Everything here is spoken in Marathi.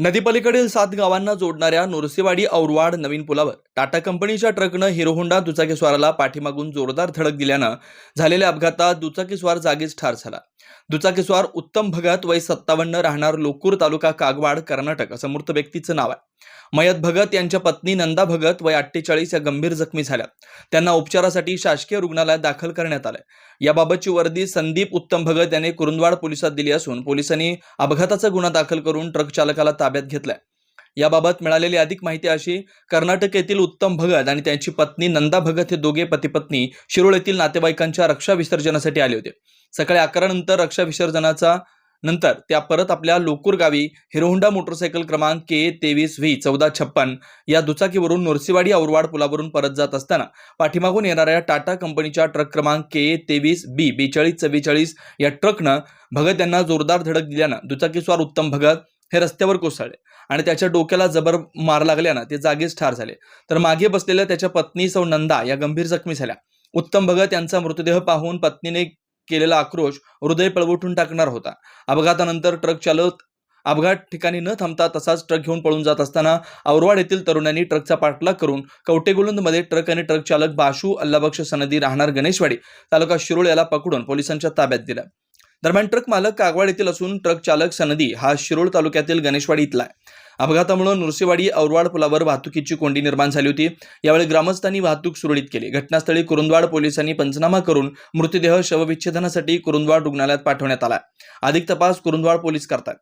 नदीपलीकडील सात गावांना जोडणाऱ्या नोरसेवाडी औरवाड नवीन पुलावर टाटा कंपनीच्या ट्रकनं हिरोहोंडा दुचाकीस्वाराला पाठीमागून जोरदार धडक दिल्यानं झालेल्या अपघातात दुचाकीस्वार जागीच ठार झाला. दुचाकीस्वार उत्तम भगत वय सत्तावन्न राहणार लोकूर तालुका कागवाड कर्नाटक असं मृत व्यक्तीचं नाव आहे. मयत भगत यांच्या पत्नी नंदा भगत वय अठ्ठेचाळीस या गंभीर जखमी झाल्या. त्यांना उपचारासाठी शासकीय रुग्णालयात दाखल करण्यात आलं याबाबतची वर्दी संदीप उत्तम भगत यांनी कुरुंदवाड पोलिसात दिली असून पोलिसांनी अपघाताचा गुन्हा दाखल करून ट्रक चालकाला ताब्यात घेतलाय. याबाबत मिळालेली अधिक माहिती अशी कर्नाटक येथील उत्तम भगत आणि त्यांची पत्नी नंदा भगत हे दोघे पती पत्नी शिरोळ येथील नातेवाईकांच्या रक्षा विसर्जनासाठी आले होते. सकाळी अकरा नंतर रक्षा विसर्जनाचा नंतर त्या परत आपल्या लोकूर गावी हिरोहोंडा मोटरसायकल क्रमांक के तेवीस व्ही चौदा छप्पन या दुचाकीवरून नोरसीवाडी औरवाड पुलावरून परत जात असताना पाठीमागून येणाऱ्या टाटा कंपनीच्या ट्रक क्रमांक के तेवीस बी बेचाळीस चव्वेचाळीस या ट्रकनं भगत यांना जोरदार धडक दिल्यानं दुचाकीस्वार उत्तम भगत हे रस्त्यावर कोसळले आणि त्याच्या डोक्याला जबर मार लागल्यानं ते जागीच ठार झाले. तर मागे बसलेल्या त्याच्या पत्नी सौ नंदा या गंभीर जखमी झाल्या. उत्तम भगत यांचा मृतदेह पाहून पत्नीने केलेला आक्रोश हृदय पळवटून टाकणार होता. अपघातानंतर ट्रक चालक अपघात ठिकाणी न थांबता तसाच ट्रक घेऊन पळून जात असताना औरवाड येथील तरुणांनी ट्रकचा पाठलाग करून कवटेगुलंदमध्ये ट्रक आणि ट्रक चालक बाशू अल्लाबक्ष सनदी राहणार गणेशवाडी तालुका शिरोळ याला पकडून पोलिसांच्या ताब्यात दिला. दरम्यान ट्रक मालक कागवाड येथील असून ट्रक चालक सनदी हा शिरोळ तालुक्यातील गणेशवाडी इथला आहे. अपघातामुळे नुरसेवाडी औरवाड पुलावर वाहतुकीची कोंडी निर्माण झाली होती. यावेळी ग्रामस्थांनी वाहतूक सुरळीत केली. घटनास्थळी कुरुंदवाड पोलिसांनी पंचनामा करून मृतदेह शवविच्छेदनासाठी कुरुंदवाड रुग्णालयात पाठवण्यात आला. अधिक तपास कुरुंदवाड पोलीस करतात.